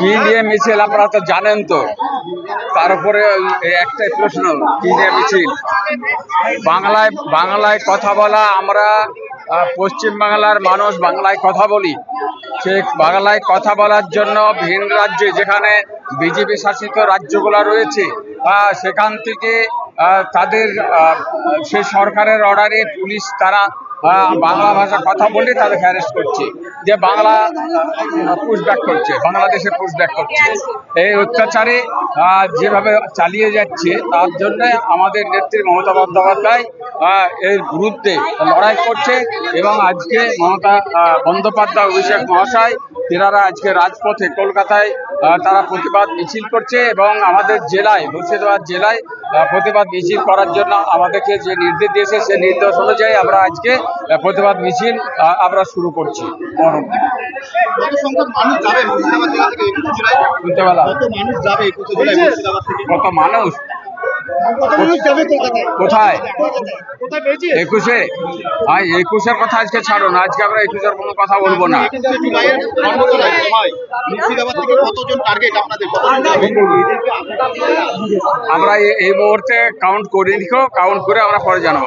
কি নিয়ে মিছিল আপনারা তো জানেন তো। তারপরে একটাই প্রশ্ন, কি নিয়ে মিছিল? বাংলায় বাংলায় কথা বলা, আমরা পশ্চিম বাংলার মানুষ বাংলায় কথা বলি। সে বাংলায় কথা বলার জন্য ভিন রাজ্যে যেখানে বিজেপি শাসিত রাজ্যগুলো রয়েছে সেখান থেকে তাদের সে সরকারের অর্ডারে পুলিশ তারা বাংলা ভাষা কথা বলে তাদেরকে অ্যারেস্ট করছে। যে বাংলা পুশব্যাক করছে, বাংলাদেশে পুশব্যাক করছে। এই অত্যাচারে যেভাবে চালিয়ে যাচ্ছে, তার জন্য আমাদের নেত্রী মমতা বন্দ্যোপাধ্যায় এর বিরুদ্ধে লড়াই করছে এবং আজকে মমতা বন্দ্যোপাধ্যায়, অভিষেক মহাশয় তেনারা আজকে রাজপথে কলকাতায় তারা প্রতিবাদ মিছিল করছে এবং আমাদের জেলায় মুর্শিদাবাদ জেলায় প্রতিবাদ মিছিল করার জন্য আমাদেরকে যে নির্দেশ দিয়েছে সেই নির্দেশ অনুযায়ী আমরা আজকে প্রতিবাদ মিছিল আমরা শুরু করছি। কত মানুষ? কোথায়? একুশে? ভাই একুশের কথা আজকে ছাড়ো না আজকে আমরা একুশের কোনো কথা বলব না। আমরা এই মুহূর্তে কাউন্ট করে দিও কাউন্ট করে আমরা পরে জানাব।